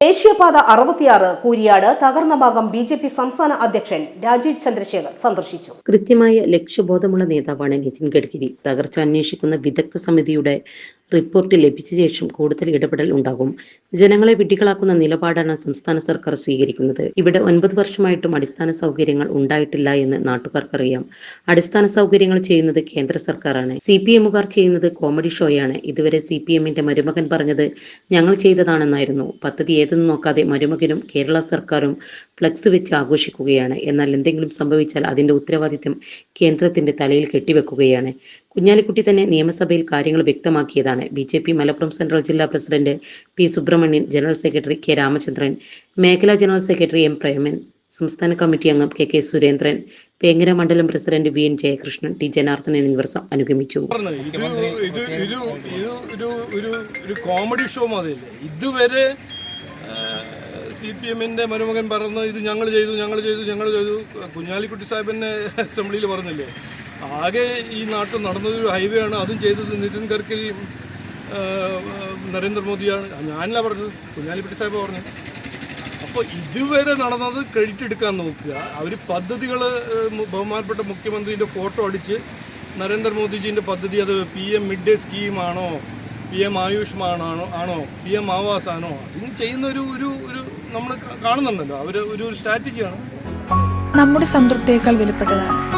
ദേശീയപാത അറുപത്തിയാറ് കൂരിയാട് തകർന്ന ഭാഗം ബി ജെ പി സംസ്ഥാന അധ്യക്ഷൻ രാജീവ് ചന്ദ്രശേഖർ സന്ദർശിച്ചു. കൃത്യമായ ലക്ഷ്യബോധമുള്ള നേതാവാണ് നിതിൻ ഗഡ്കരി. തകർച്ച അന്വേഷിക്കുന്ന വിദഗ്ധ സമിതിയുടെ റിപ്പോർട്ട് ലഭിച്ച ശേഷം കൂടുതൽ ഇടപെടൽ ഉണ്ടാകും. ജനങ്ങളെ വിഡ്ഢികളാക്കുന്ന നിലപാടാണ് സംസ്ഥാന സർക്കാർ സ്വീകരിക്കുന്നത്. ഇവിടെ ഒൻപത് വർഷമായിട്ടും അടിസ്ഥാന സൗകര്യങ്ങൾ ഉണ്ടായിട്ടില്ല എന്ന് നാട്ടുകാർക്കറിയാം. അടിസ്ഥാന സൗകര്യങ്ങൾ ചെയ്യുന്നത് കേന്ദ്ര സർക്കാരാണ്. സി പി എമ്മുകാർ ചെയ്യുന്നത് കോമഡി ഷോയാണ്. ഇതുവരെ സി പി എമ്മിന്റെ മരുമകൻ പറഞ്ഞത് ഞങ്ങൾ ചെയ്തതാണെന്നായിരുന്നു. പദ്ധതി ഏതെന്ന് നോക്കാതെ മരുമകനും കേരള സർക്കാരും ഫ്ലക്സ് വെച്ച് ആഘോഷിക്കുകയാണ്. എന്നാൽ എന്തെങ്കിലും സംഭവിച്ചാൽ അതിന്റെ ഉത്തരവാദിത്വം കേന്ദ്രത്തിന്റെ തലയിൽ കെട്ടിവെക്കുകയാണ്. കുഞ്ഞാലിക്കുട്ടി തന്നെ നിയമസഭയിൽ കാര്യങ്ങൾ വ്യക്തമാക്കിയതാണ്. B J P Malappuram central ജില്ലാ president P Subramanian general secretary K Ramachandran മേഖലാ ജനറൽ സെക്രട്ടറി എം പ്രേമൻ സംസ്ഥാന കമ്മിറ്റി അംഗം കെ കെ സുരേന്ദ്രൻ വേങ്ങര മണ്ഡലം president V N Jayakrishnan T Janardhan എന്നിവർ അനുഗമിച്ചു. ഒരു കോമഡി ഷോ ഇതുവരെ സി പി എമ്മിന്റെ മരുമകൻ പറഞ്ഞ് ഇത് ഞങ്ങൾ ചെയ്തു ഞങ്ങൾ ചെയ്തു ഞങ്ങൾ ചെയ്തു. കുഞ്ഞാലിക്കുട്ടി സാഹിബിനെ അസംബ്ലിയിൽ പറഞ്ഞില്ലേ? ആകെ ഈ നാട്ടിൽ നടന്നത് ഒരു ഹൈവേ ആണ്. അതും ചെയ്തത് നിതിൻ ഗഡ്കരിയും നരേന്ദ്രമോദിയാണ്. ഞാനല്ല പറഞ്ഞത്. കുഞ്ഞാലിക്കുട്ടി സാഹിബ് പറഞ്ഞു. അപ്പോൾ ഇതുവരെ നടന്നത് ക്രെഡിറ്റ് എടുക്കാൻ നോക്കുക. അവർ പദ്ധതികൾ ബഹുമാനപ്പെട്ട മുഖ്യമന്ത്രിന്റെ ഫോട്ടോ അടിച്ച് നരേന്ദ്രമോദിജീന്റെ പദ്ധതി അത് പി എം മിഡ് ഡേ സ്കീമാണോ പി എം ആയുഷ്മാണോ ആണോ പി എം ആവാസ് ആണോ അതിന് ചെയ്യുന്ന ഒരു ഒരു ഒരു നമ്മൾ കാണുന്നുണ്ടല്ലോ. അവർ ഒരു സ്ട്രാറ്റജിയാണ് നമ്മുടെ സംതൃപ്തിയേക്കാൾ വിലപ്പെട്ടതാണ്.